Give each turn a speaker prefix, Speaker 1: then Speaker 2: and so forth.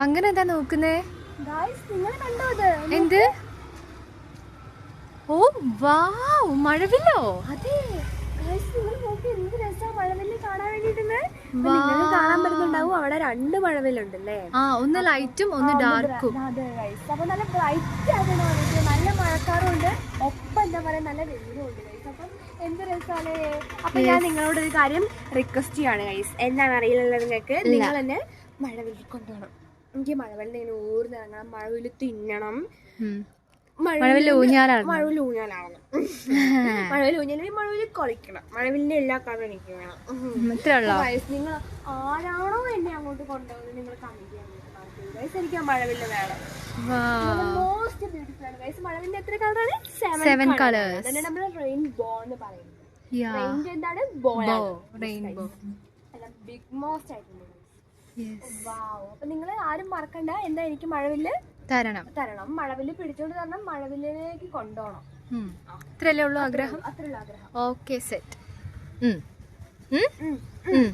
Speaker 1: അങ്ങനെ എന്താ നോക്കുന്നേ എന്ത്? ഓ വാ മഴവില്ലോ?
Speaker 2: അതെ. കാണാൻ പറ്റുന്നുണ്ടാവും അവിടെ രണ്ട് മഴവില്ലുണ്ടല്ലേ?
Speaker 1: ആ ഒന്ന് ലൈറ്റും ഒന്ന് ഡാർക്കും
Speaker 2: അപ്പൊ നല്ല ബ്രൈറ്റ് ആകണം വന്നിട്ട് നല്ല മഴക്കാറുണ്ട് ഒപ്പം എന്താ പറയാ നല്ല വെയിലും ഉണ്ട് അപ്പം എന്ത് രസാണ്? അപ്പൊ ഞാൻ നിങ്ങളോട് ഒരു കാര്യം റിക്വസ്റ്റ് ചെയ്യാണ് ഗൈസ് എന്താണ് അറിയില്ല നിങ്ങൾക്ക്? നിങ്ങൾ തന്നെ മഴവില്ലിൽ കൊണ്ടുപോകണം. എനിക്ക് മഴവെള്ളം ഇങ്ങനെ ഊർന്നിറങ്ങണം മഴവിൽ തിന്നണം.
Speaker 1: മഴവിൽ
Speaker 2: ഊഞ്ഞാലാണ്?
Speaker 1: മഴവില്ല്
Speaker 2: ഊഞ്ഞാലാവണം. മഴവില്ല് ഊഞ്ഞാലും മഴവില്ല് കളിക്കണം. മഴവില്ലിന്റെ എല്ലാ കളറും എനിക്ക് വേണം. വയസ്സ് നിങ്ങൾ ആരാണോ എന്നെ അങ്ങോട്ട് കൊണ്ടുപോകുന്നത് നിങ്ങൾ കമന്റ് ചെയ്യാൻ ഗൈസ് എനിക്ക് ആ മഴവിൽ വേണം. മോസ്റ്റ് ബ്യൂട്ടിഫുൾ ആണ്. എത്ര കളറാണ്?
Speaker 1: സെവൻ
Speaker 2: കളേഴ്സ് നമ്മൾ റെയിൻബോ എന്ന് പറയുന്നത്. റെയിൻബോ എന്താണ്? ബോ
Speaker 1: ബോ റെയിൻബോ
Speaker 2: അല്ല ബിഗ് മോസ്റ്റ് ആയിട്ടുണ്ട് അപ്പൊ നിങ്ങൾ ആരും മറക്കണ്ട. എന്താ എനിക്ക് മഴവിൽ
Speaker 1: തരണം.
Speaker 2: തരണം. മഴവിൽ പിടിച്ചോണ്ട് തരണം. മഴവില്ലിലേക്ക് കൊണ്ടുപോകണം.
Speaker 1: ഇത്രയല്ലേ ഉള്ളൂ ആഗ്രഹം?
Speaker 2: അത്രയുള്ള ആഗ്രഹം.
Speaker 1: ഓക്കെ സെറ്റ്
Speaker 2: ഉം, ഉം.
Speaker 1: ഉം.